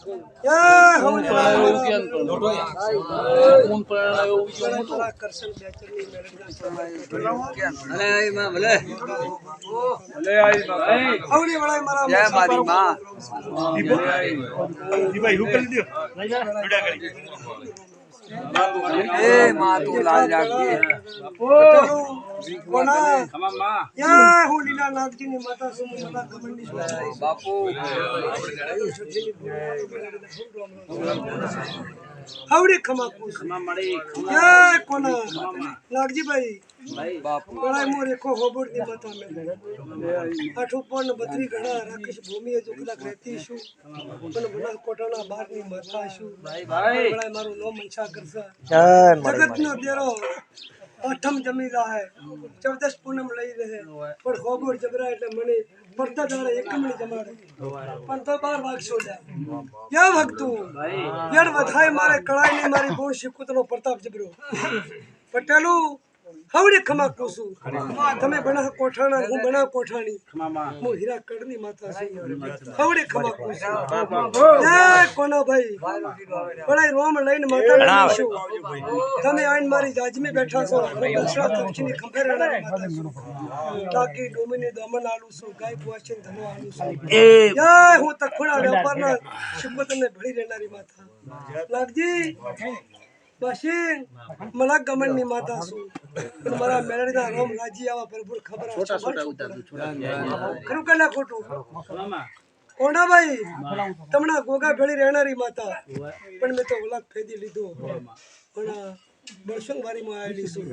હવલી વાળા એવું કેમ ઊન પરણાયો એવું કેમ મોટું? મારા કરશન બેચરની મેળવીના હવલી વાળા મારા જય મારી માં. એ માં. તું લાલ રાખજે કોના જય હું લીલા નાગજીની માતા છું હું માતા ખમા છું. બાપુ હવડી ખમા પૂછ જય કોના નાગજીભાઈ બાપુ. વળાય મોર એકો હોબોળની માતા મેં આઠું પણ બત્રી ઘણા રાખીશ ભૂમિ જો કદાચ રહેતી છું. પણ બના કોટાના બારની માતા છું. વળાય મારું નો મનસા કરશે. જગતનો દેરો અઠમ જમીદા હે ચૌદસ પૂનમ લઈ રહે. પણ હોબડ જબરા એટલે મને પડતા દાડે એક મણી જમાડે. પણ તો બાર વાગશો જાય યા ભક્તું? યડ વધાય મારે કળાઈ ની મારી બહુ શીખુતનો પ્રતાપ જબર્યો. પટેલું હવડે ખમા કોસું તમે બના કોઠાણા હું બના કોઠાણી. હું હીરા કડની માતા છું. હવડે ખમા કોસું જય કોના ભાઈ? બડાઈ રોમ લઈને માતા છું તમે આઈન મારી જાજમે બેઠા છો. દશરા તક્ષની ખંભે રહેનારી માતા છું. ટાકી ડોમીને દમન આલું છું. ગાય પુઆશીને ધનો આલું છું. જય હું તખુણા વેપારના શિપતને ભળી રહેનારી માતા. લાગજી? બશીન મલા ગમનની માતા છું. અને મારા મેળડીના રોમ રાજી આવા ભરપૂર ખબર ખરું કે ના ખોટું? કોંડાભાઈ તમને ગોગા ભેળી રહેનારી માતા. પણ મેં તો ઓલાદ ફેદી લીધો. પણ બળસંગ વારીમાં આવેલી છું.